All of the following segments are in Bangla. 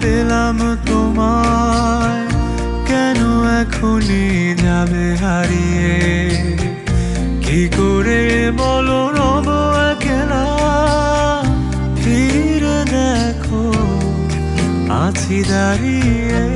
পেলাম তোমায় কেন এখনই যাবে হারিয়ে? কি করে বলো sidariye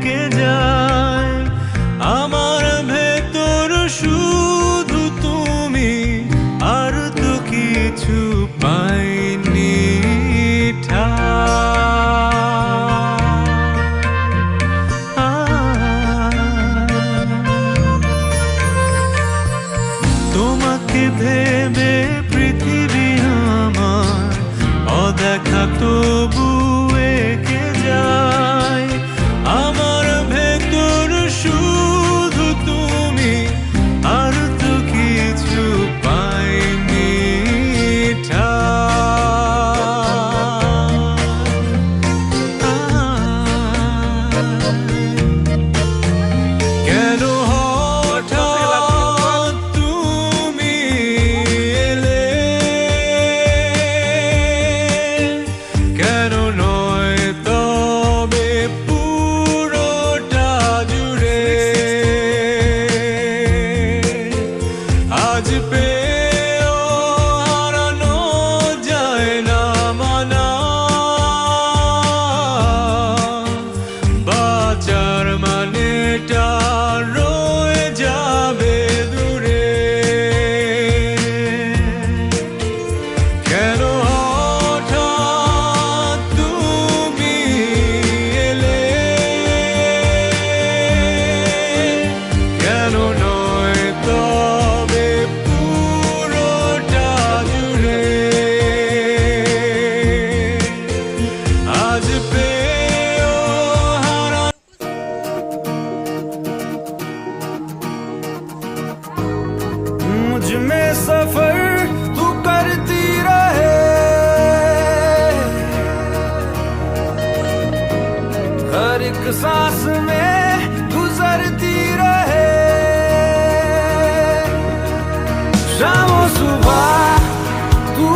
que एक सांस में गुजरती रहे शाम सुबह तू